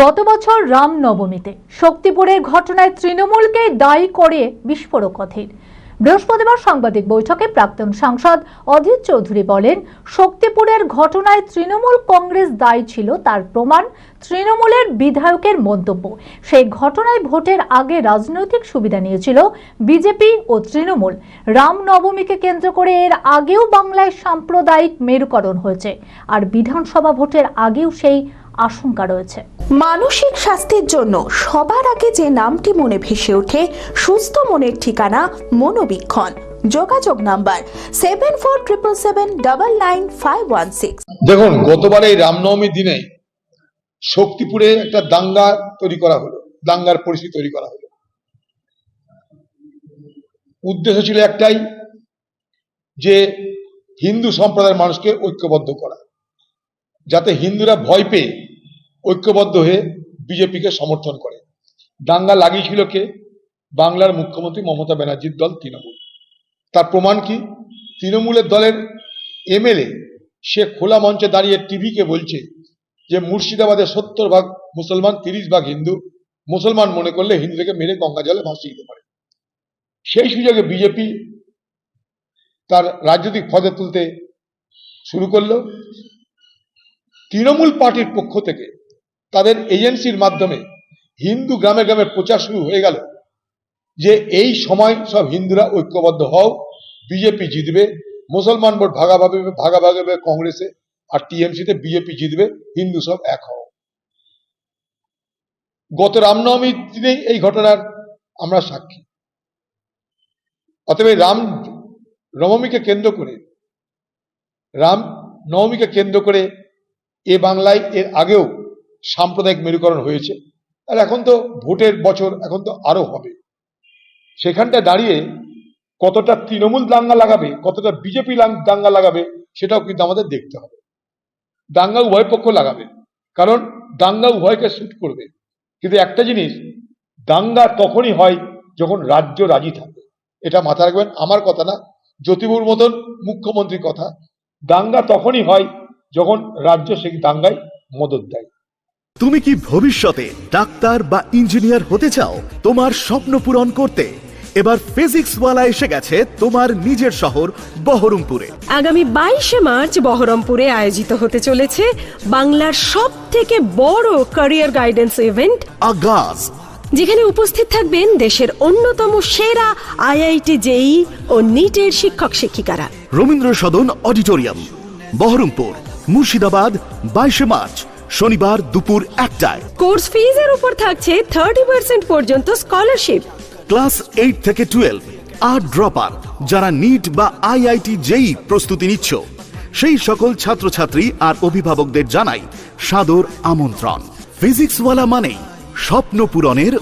গত বছর রামনবমীতে শক্তিপুরের ঘটনায় তৃণমূলকে দায়ী করে বিস্ফোরক অধীর। বৃহস্পতিবার সাংবাদিক বৈঠকে প্রাক্তন সাংসদ অধীর চৌধুরী বলেন, শক্তিপুরের ঘটনায় তৃণমূল কংগ্রেস দায়ী ছিল তার প্রমাণ, তৃণমূলের বিধায়কের মন্তব্য। সেই ঘটনায় ভোটের আগে রাজনৈতিক সুবিধা নিয়েছিল বিজেপি ও তৃণমূল। রামনবমীকে কেন্দ্র করে এর আগেও বাংলায় সাম্প্রদায়িক মেরুকরণ হয়েছে। আর বিধানসভা ভোটের আগেও সেই আশঙ্কা রয়েছে। মানসিক স্বাস্থ্যের জন্য সবার আগে যে নামটি মনে ভেসে ওঠে সুস্থ মনের ঠিকানা মনোবীক্ষণ। যোগাযোগ number seven four triple seven double nine five one six দেখুন গতবার এই রামনবমীর দিনে শক্তিপুরে একটা দাঙ্গা তৈরি করা হলো দাঙ্গার পরিস্থিতি তৈরি করা হলো। উদ্দেশ্য ছিল একটাই যে হিন্দু সম্প্রদায়ের মানুষকে ঐক্যবদ্ধ করা যাতে হিন্দুরা ভয় পেয়ে ঐক্যবদ্ধ হয়ে বিজেপিকে সমর্থন করে। দাঙ্গা লাগিয়েছিল কে? বাংলার মুখ্যমন্ত্রী মমতা ব্যানার্জির দল তৃণমূল। তার প্রমাণ কি? তৃণমূলের দলের এমএলএ সে খোলা মঞ্চে দাঁড়িয়ে টিভিকে বলছে যে, মুর্শিদাবাদে সত্তর ভাগ মুসলমান, তিরিশ ভাগ হিন্দু। মুসলমান মনে করলে হিন্দুকে মেরে গঙ্গা জলে ভাসিয়ে দিতে পারে। সেই সুযোগে বিজেপি তার রাজনৈতিক ফদে তুলতে শুরু করল। তৃণমূল পার্টির পক্ষ থেকে তাদের এজেন্সির মাধ্যমে হিন্দু গ্রামে গ্রামে প্রচার শুরু হয়ে গেল যে এই সময় সব হিন্দুরা ঐক্যবদ্ধ হও, বিজেপি জিতবে, মুসলমান ভোট ভাগাভাগি ভাগাভাগি হবে কংগ্রেসে আর টিএমসিতে বিজেপি জিতবে, হিন্দু সব এক হও। গত রামনবমীর দিনেই এই ঘটনার আমরা সাক্ষী। অতএব রাম নবমীকে কেন্দ্র করে, রাম নবমীকে কেন্দ্র করে এ বাংলায় এর আগেও সাম্প্রদায়িক মেরুকরণ হয়েছে আর এখন তো ভোটের বছর এখন তো আরও হবে। সেখানটা দাঁড়িয়ে কতটা তৃণমূল দাঙ্গা লাগাবে, কতটা বিজেপি দাঙ্গা লাগাবে, সেটাও কিন্তু আমাদের দেখতে হবে। দাঙ্গা উভয় পক্ষ লাগাবে, কারণ দাঙ্গা উভয়কে শুট করবে। কিন্তু একটা জিনিস, দাঙ্গা তখনই হয় যখন রাজ্য রাজি থাকে। এটা মাথায় রাখবেন, আমার কথা না, জ্যোতিবুর মতন মুখ্যমন্ত্রীর কথা। দাঙ্গা তখনই হয় যখন রাজ্য সেই দাঙ্গায় মদত দেয়। তুমি কি ভবিষ্যতে ডাক্তার বা ইঞ্জিনিয়ার হতে চাও? তোমার স্বপ্ন পূরণ করতে। এবার ফিজিক্সওয়ালা এসে গেছে তোমার নিজের শহর বহরমপুরে। আগামী বাইশে মার্চ বহরমপুরে আয়োজিত হতে চলেছে বাংলার সব থেকে বড় ক্যারিয়ার গাইডেন্স ইভেন্ট আগাজ যেখানে উপস্থিত থাকবেন দেশের অন্যতম সেরা আইআইটি জেই ও নিটের শিক্ষক শিক্ষিকারা। রবীন্দ্র সদন অডিটোরিয়াম বহরমপুর মুর্শিদাবাদ বাইশে মার্চ। শনিবার দুপুর একটায়। কোর্স ফিজ এর উপর থাকছে থার্টি পার্সেন্ট পর্যন্ত স্কলারশিপ ক্লাস এইট থেকে টুয়েলভ আর ড্রপার যারা নিট বা আইআইটি জেই প্রস্তুতি নিচ্ছ সেই সকল ছাত্রছাত্রী আর অভিভাবকদের জানাই সাদর আমন্ত্রণ। ফিজিক্সওয়ালা মানেই স্বপ্ন পূরণের